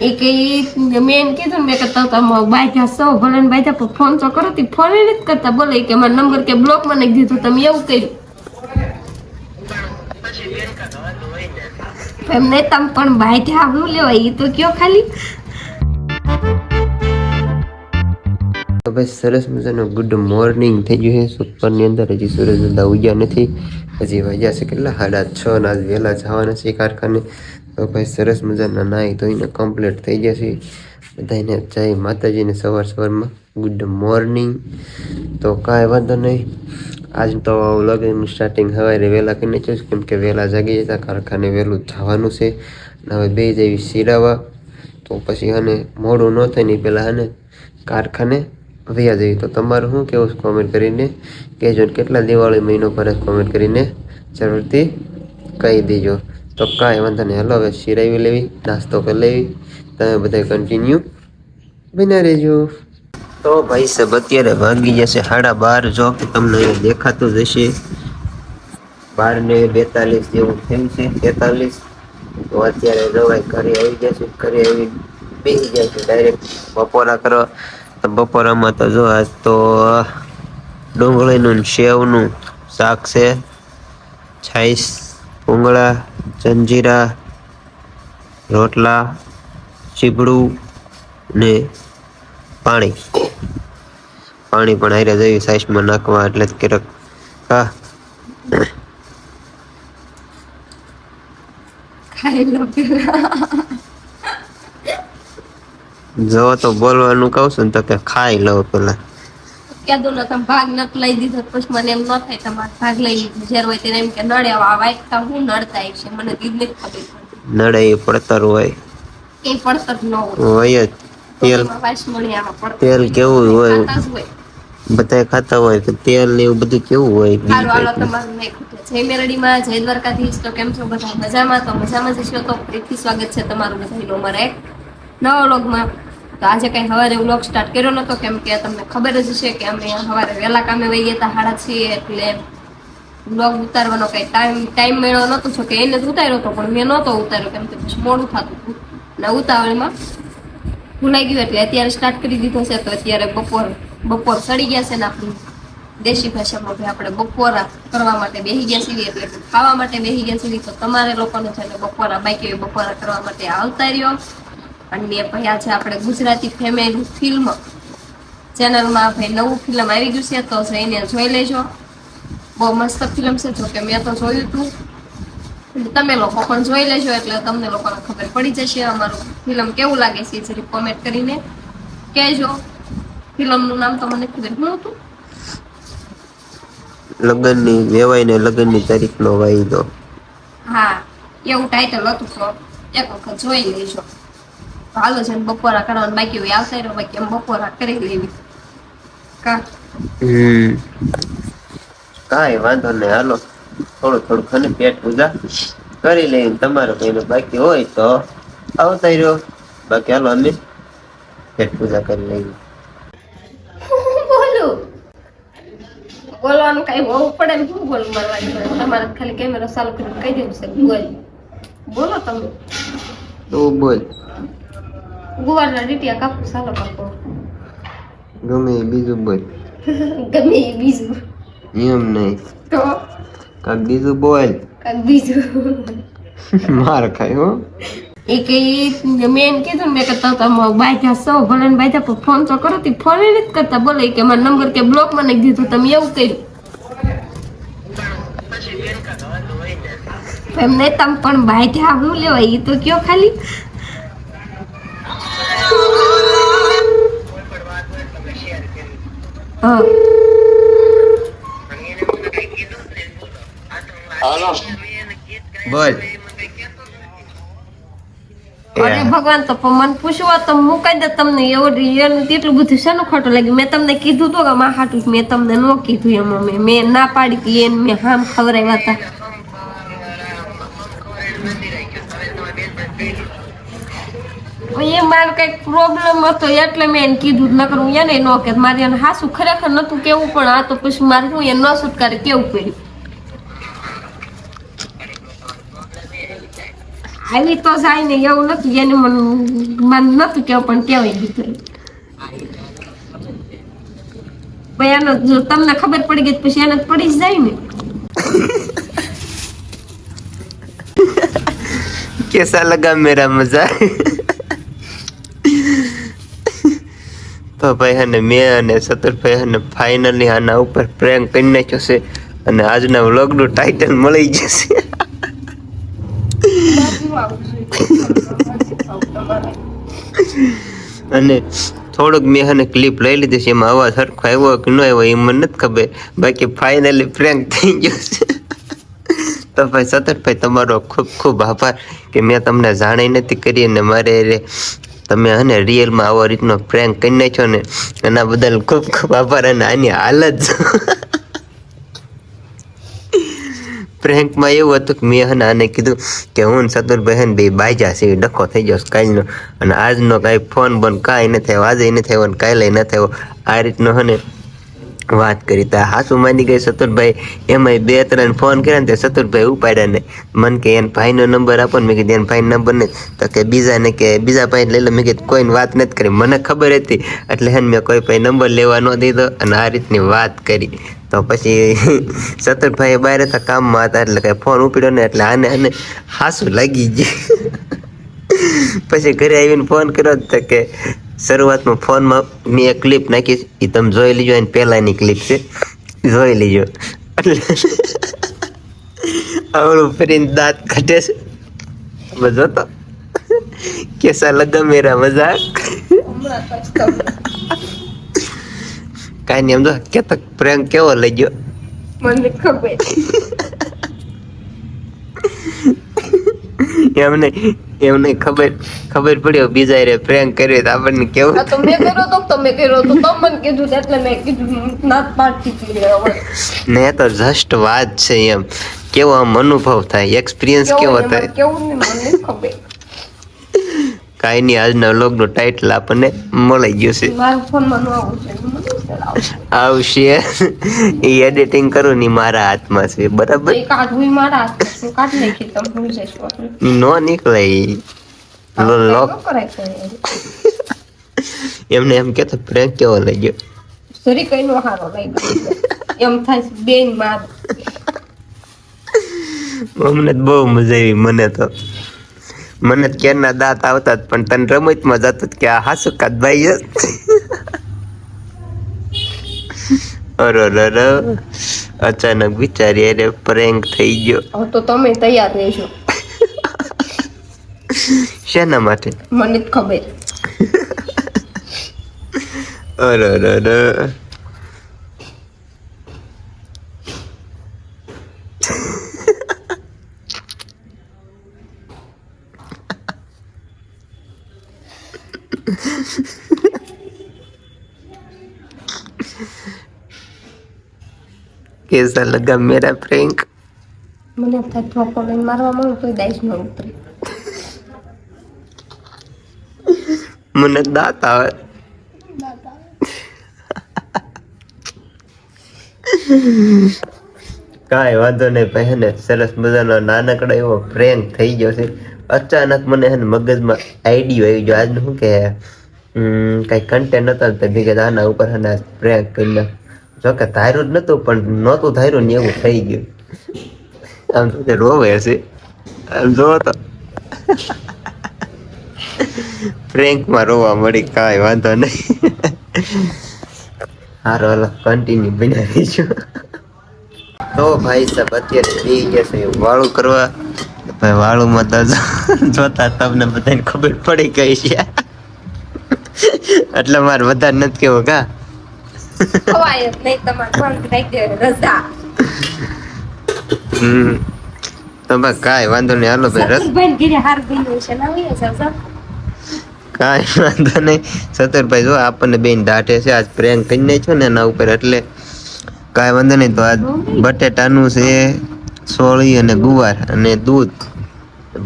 એ કે કીધું તમે બાયધા સૌ પણ ફોન તો કરો લેવાય એ તો કયો ખાલી? તો સરસ મજાનો ગુડ મોર્નિંગ થઈ ગયું છે સુપરની અંદર. હજી સૂરજ દાદા ઉગ્યા નથી. હજી વાગ્યા છે કેટલા? સાડા છ ના વહેલા જવાના છે કારખાને. તો ભાઈ સરસ મજાના નાહી ધોઈને કમ્પ્લીટ થઈ જશે બધાને જય માતાજીને સવાર સવારમાં ગુડ મોર્નિંગ તો કાંઈ વાંધો નહીં. આજ તો લગ્નનું સ્ટાર્ટિંગ સવારે વહેલા કરી નાખ્યું કેમ કે વહેલા જાગી જતા કારખાને વહેલું જવાનું છે. અને હવે બે જેવી સિરાવા તો પછી અને મોડું ન થાય ને પહેલાં અને કારખાને વયા જઈએ. તો તમારું શું કેવું કોમેન્ટ કરીને? કહેજો કેટલા દિવાળી મહિનો પર કોમેન્ટ કરીને જરૂરથી કહી દેજો. તો કાંઈ વાંધો નહીં. હલો, હવે શિરાવી લેવી, નાસ્તો કરી લેવી. તમે બધા કન્ટિન્યુ બના રહેજો. તો ભાઈ સાહેબ, અત્યારે ભાગી જશે સાડા બાર. જો કે તમને દેખાતું જ હશે. બાર ને બેતાલીસ જેવું થયું છે, તેતાલીસ. તો અત્યારે રવાય ઘરે આવી જશે, ઘરે આવી બેસી જાય છે ડાયરેક્ટ બપોરા કરો તો બપોરામાં તો જો આજ તો ડુંગળીનું શેવનું શાક છે, છાઈસ, ભૂંગળા જંજીરા રોટલા ચીબડું ને પાણી. પાણી પણ હારે જેવી સાઈઝમાં નાખવા એટલે જ ક્યારેક હા. જો તો બોલવાનું કહું છું ને તો કે ખાઈ લઉં પેલા. કીધું ને તમે ભાગ નથી લઈ દીધો પછી મને એમ ન થાય તમારે ભાગ લઈ લીધો. જ્યારે હોય ત્યારે એમ કે નડે આ વાગતા હું નડતા છે મને નથી ખબર. નડે એ પડતર હોય. એ પડતર ન હોય. જ તેલ તેલ કેવું હોય? બધા ખાતા હોય તો તેલ ને એવું બધું કેવું હોય? સારું હાલો તમારું જય મેરડીમાં જય દ્વારકાધીશ. તો કેમ છો બધા? મજામાં? તો મજામાં જશો તો પ્રીતિ સ્વાગત છે તમારું બધાનું અમારા એક નવા વ્લોગમાં. તો આજે કઈ સવારે વ્લોગ સ્ટાર્ટ કર્યો નતો, કેમ કે તમને ખબર જ છે કે અમે સવારે વહેલા કામે વહી ગયા હતા હાડા છીએ એટલે વ્લોગ ઉતારવાનો કઈ ટાઈમ ટાઈમ મેળવો નતો છો કે એને જ ઉતાર્યો હતો, પણ મેં નહોતો ઉતાર્યો, કેમ કે પછી મોડું થતું હતું. ને ઉતાવળમાં ભૂલાઈ ગયું, એટલે અત્યારે સ્ટાર્ટ કરી દીધો છે, તો અત્યારે બપોર બપોર સડી ગયા છે ને આપણી દેશી ભાષામાં આપણે બપોરા કરવા માટે બેસી ગયા છીએ, એટલે ખાવા માટે બેસી ગયા છીએ, તો તમારે લોકોને છે ને બપોરા બાકી બપોરા કરવા માટે આવતા રહ્યો અને પછી આજે આપણે ગુજરાતી ફેમિલી ફિલ્મ ચેનલમાં ભાઈ નવું ફિલ્મ આવી ગયું છે તો જઈને જોઈ લેજો. બહુ મસ્ત ફિલ્મ છે જો કે મેં તો જોયું હતું તમે લોકો પણ જોઈ લેજો એટલે તમને લોકોને ખબર પડી જશે અમારું ફિલ્મ કેવું લાગે છે જરી કોમેન્ટ કરીને કહેજો. ફિલ્મનું નામ તો મને ખબર શું હતું લગ્નની વેવાય ને લગ્નની તારીખનો વાયદો. હા એવું ટાઇટલ હતું તો. એક વખત જોઈ લેજો. હાલો છે ને બપોરા કરવાનું બાકી હોય આવતા રહ્યો બાકી એમ બપોરા કરી લેવી. કા? હમ. કાંઈ વાંધો નહીં હાલો. થોડું થોડું ખાને પેટ પૂજા કરી લઈએ તમારો કઈ બાકી હોય તો આવતા રહ્યો બાકી હાલો અમે પેટ પૂજા કરી લઈએ. બોલવાનું કઈ હોવું પડે ને શું બોલું મારવાની તમારે ખાલી કેમેરો ચાલુ કરીને કહી દેવું છે બોલ. બોલો તમે. તું બોલ. ગુવારના ડીટિયા કાપું ચાલો કાપો. ગમે બીજું બોલ. ગમે બીજું. એમ નહીં. તો? કાંક બીજું બોલ. કાંઈક બીજું. માર ખાય હો. એ કે મેં કીધું ને મેં કહેતા તમે બાયધા સૌ ભલે બાયધા પણ ફોન તો કરો તી ફોન નથી કરતા. બોલે કે મારો નંબર કે બ્લોકમાં નાખી દીધો તમે એવું કર્યું. એમને તમ પણ બાયધા હું લેવાય? એ તો કયો ખાલી? હા. બોલ. અરે ભગવાન તો મને પૂછવા તો મુકાઈ દે તમને એવો એનું એટલું બધું શેનું ખોટું લાગ્યું? મેં તમને કીધું તો કે માં હાટું મેં તમને ન કીધું એમ મેં મેં ના પાડી હતી એને મેં હામ ખવડાવ્યા હતા. એ મારો કઈ પ્રોબ્લેમ હતો, એટલે મેં એને કીધું ન કરું એને ન કે મારે એને હાસું ખરેખર નતું કેવું, પણ આ તો પછી મારે હું એને ન કેવું પડ્યું આવી તો જાય ને એવું નથી, એને મને મને નતું કેવું, પણ કેવાય દીધું ભાઈ એને તમને ખબર પડી ગઈ પછી એને પડી જ જાય ને. કેસા લગા મેરા મજા? તો ભાઈ અને મેં અને સતુરભાઈ અને ફાઇનલી આના ઉપર પ્રેમ કરી નાખ્યો છે અને આજના વ્લોગનું ટાઇટલ મળી જશે. અને થોડુંક મેં એને ક્લિપ લઈ લીધી છે, એમાં અવાજ સરખો આવ્યો કે ન આવ્યો એ મને નથી ખબર. બાકી ફાઇનલી પ્રેન્ક થઈ ગયો છે. તો ભાઈ સતત ભાઈ તમારો ખૂબ ખૂબ આભાર કે મેં તમને જાણી નથી કરી અને મારે તમે હને રિયલમાં આવો રીતનો પ્રેન્ક કરી નાખ્યો ને, એના બદલ ખૂબ ખૂબ આભાર અને આની હાલત પ્રેન્કમાં એવું હતું કે મેં હને આને કીધું કે હું ને બહેન ને બે બાજા છે ડખો થઈ ગયો કાલનો. અને આજનો કાંઈ ફોન બોન કાંઈ નથી થયો આજે નથી થયો અને કાલે નથી થયો આ રીતનો હને વાત કરી તા. હાસુ માની ગઈ સતુરભાઈ. એમાંય બે ત્રણ ફોન કર્યા ને તે સતુરભાઈ ઉપાડ્યા ને. મન કે એને ભાઈનો નંબર આપો ને. મેં કીધું, એને ભાઈનો નંબર નહીં તો કે બીજાને કે, બીજા ભાઈ લઈ લો. મેં કીધું, કોઈને વાત નથી કરી. મને ખબર હતી. એટલે હે ને મેં કોઈ ભાઈ નંબર લેવા ન દીધો અને આ રીતની વાત કરી. તો પછી સતુરભાઈ બહાર હતા, કામમાં હતા, એટલે કાંઈ ફોન ઉપડ્યો ને એટલે આને આને હાસું લાગી ગયું પછી ઘરે આવીને ફોન કર્યો તો કે શરૂઆતમાં ફોનમાં મેં એક ક્લિપ નાખી એ તમે જોઈ લીજો એની પહેલાંની ક્લિપ છે. જોઈ લીજો. એટલે આવડું ફરીને દાંત કાઢે છે. મજો તો કેસા લગા મેરા મજાક કાંઈ નહીં સમજો કે તક પ્રેમ કેવો લઈ ગયો મને ખબર. એમને એમને ખબર ખબર પડ્યો બીજા રે પ્રેમ કર્યો તો આપણને કેવું? તો મેં કર્યો તો તમે કર્યો તો તમે મને કીધું એટલે મેં કીધું નાત પાડતી ને તો જસ્ટ વાત છે એમ. કેવો આમ અનુભવ થાય? એક્સપિરિયન્સ કેવો થાય? કેવું મને ખબર. કાંઈ નહીં આજના વ્લોગનું ટાઇટલ આપણને મળી ગયું છે. આવશે? એ એડિટિંગ કરું ને મારા હાથમાં છે બરાબર? નો નીકળે. એમને એમ કેતો પ્રેમ કેવો લઈ ગયો જરી કઈ નો હારો લાગ્યો. એમ થાય બેન માર. અમને તો બહુ મજા આવી મને તો. મને તો ક્યારના દાંત આવતા પણ તને રમતમાં જતું કે આ હાસુ કાત ભાઈ અરે અરે અચાનક વિચારી અરે પ્રેન્ક થઈ ગયો. તો તમે તૈયાર રહેજો. શેના માટે? મને ખબર. અરે અરે. कैसा लगा मेरा प्रैंक મને એમ થાય ધોકો લઈને મારવા માંગુ તો દાઈશ ન ઉતરે મને દાંત આવે કાંઈ વાંધો નહીં ભાઈ હે ને સરસ મજાનો નાનકડો એવો પ્રેન્ક થઈ ગયો છે અચાનક મને હે ને મગજમાં આઈડિયો આવી ગયો આજનું શું કે હમ, કાંઈ કન્ટેન્ટ નતો તો ભેગા આના ઉપર હે ને પ્રેન્ક કરી નાખ જો કે ધાર્યું જ નતું, પણ નહોતું ધાર્યું ને એવું થઈ ગયું. આમ તો રોવે છે. આમ જોવો તો. પ્રેન્કમાં રોવા મળી, કાંઈ વાંધો નહીં. હારો, હાલો કન્ટિન્યુ બન્યા રહીશું તો ભાઈ સાહેબ, અત્યારે થઈ ગયા છે, વાળું કરવા. ભાઈ, વાળુંમાં તો જો- જોતા તમને બધાને ખબર પડી ગઈ છે. એટલે મારે વધારે નથી કેવો કા? ખવાય નહીં તમારે બંધ થઈ દે રજા. હમ. તો કાંઈ વાંધો નહીં હાલો ભાઈ રસ સતીશભાઈને ઘરે હાર ગયું છે ના હોય સર કાંઈ વાંધો નહીં. સતરભાઈ જો આપણને બેન દાઢે છે આજ પ્રેંગ કરી નાખ્યો ને એના ઉપર એટલે કાંઈ વાંધો નહીં તો આજ બટેટાનું છે સોળી અને ગુવાર અને દૂધ.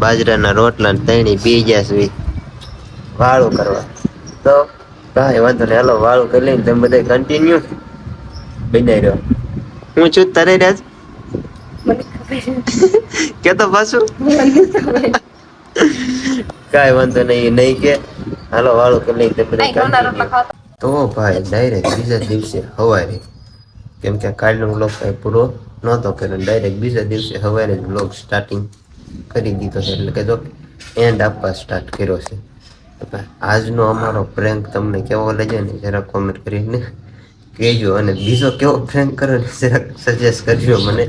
બાજરાના રોટલા તૈણી પી ગયા છે. વાળું કરવા. તો કાંઈ વાંધો નહીં. હાલો વાળું કરી લઈને તમે બધા કન્ટિન્યુ બનાવી રહ્યો. હું છું તારે રાજ? કે તો પાછું? કાંઈ વાંધો નહીં નહીં કે. હાલો વાળું કરી લઈને તમે બધા તો. ભાઈ ડાયરેક્ટ બીજા દિવસે હવારે કેમ કે કાલનો બ્લોગ કાંઈ પૂરો નહોતો કર્યો ડાયરેક્ટ બીજા દિવસે હવારે બ્લોગ સ્ટાર્ટિંગ કરી દીધો છે. એટલે કે જો એન્ડ આપવા સ્ટાર્ટ કર્યો છે. આજનો અમારો પ્રેન્ક તમને કેવો લાગ્યો ને જરા કોમેન્ટ કરીને કહેજો અને બીજો કેવો પ્રેન્ક કરો ને જરાક સજેસ્ટ કરજો મને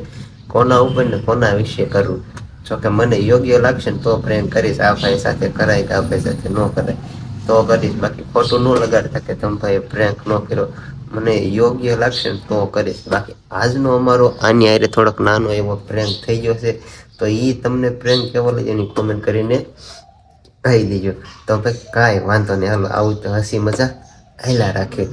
કોના ઉપર ને કોના વિશે કરવું જો કે મને યોગ્ય લાગશે ને તો પ્રેન્ક કરીશ, આ ભાઈ સાથે કરાય કે આ ભાઈ સાથે ન કરાય, તો કરીશ. બાકી ખોટું ન લગાડતા કે તમે ભાઈ પ્રેન્ક ન કર્યો. મને યોગ્ય લાગશે ને તો કરીશ. બાકી આજનો અમારો આની આરે થોડોક નાનો એવો પ્રેન્ક થઈ ગયો છે. તો એ તમને પ્રેન્ક કેવો લાગ્યો એની કોમેન્ટ કરીને કહી દેજો તો ભાઈ કાંઈ વાંધો નહીં. હાલો, આવું તો હસી મજા હેલા રાખે.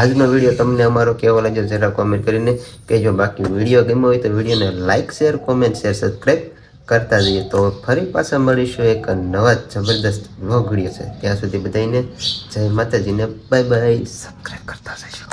આજનો વીડિયો તમને અમારો કેવો લાગ્યો જરા કોમેન્ટ કરીને કહેજો. બાકી વીડિયો ગમ્યો હોય તો વિડીયોને like share comment share subscribe કરતા જઈએ. તો ફરી પાછા મળીશું એક નવા જબરદસ્ત વ્લોગ વીડિયો છે ત્યાં સુધી બધાને જય માતાજીને બાય બાય સબસ્ક્રાઈબ કરતા જઈએ